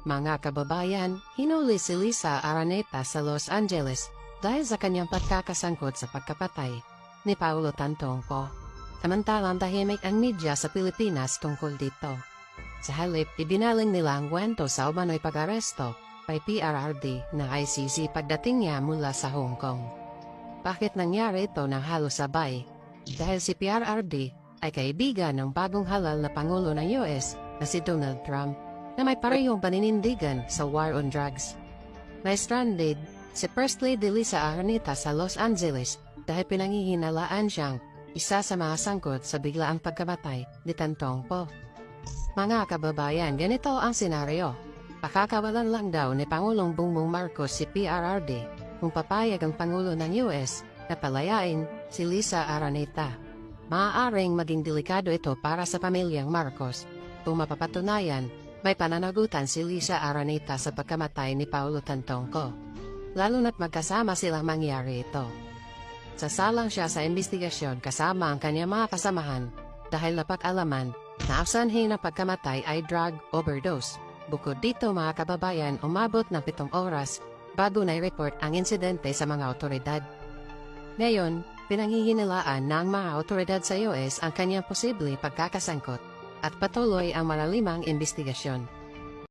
Mga kababayan, hinuli si Lisa Araneta sa Los Angeles dahil sa kanyang pagkakasangkot sa pagkapatay ni Paulo Tantongco. Samantalang tahimik ang media sa Pilipinas tungkol dito. Sa halip, ibinaling nila ang kwento sa umano'y pag-aresto kay PRRD na ICC pagdating niya mula sa Hong Kong. Bakit nangyari ito ng halos sabay? Dahil si PRRD ay kaibigan ng bagong halal na Pangulo ng US na si Donald Trump na may parehong paninindigan sa war on drugs. Na-stranded si First Lady Lisa Araneta sa Los Angeles dahil pinangihinalaan siyang isa sa mga sangkot sa biglaang pagkamatay ni Tantong Po. Mga kababayan, ganito ang senaryo. Pakakawalan lang daw ni Pangulong Bongbong Marcos si PRRD kung papayag ang Pangulo ng US na palayain si Lisa Araneta. Maaaring maging delikado ito para sa pamilyang Marcos kung mapapatunayan may pananagutan si Lisa Araneta sa pagkamatay ni Paulo Tantongco. Lalo na't magkasama silang mangyari ito. Sasalang siya sa investigasyon kasama ang kanyang mga kasamahan dahil napag-alaman na ang sanhi ng pagkamatay ay drug overdose. Bukod dito mga kababayan, umabot ng pitong oras bago na-report ang insidente sa mga otoridad. Ngayon, pinangihinilaan ng mga otoridad sa US ang kanyang posibleng pagkakasangkot at patuloy ang malalimang investigasyon.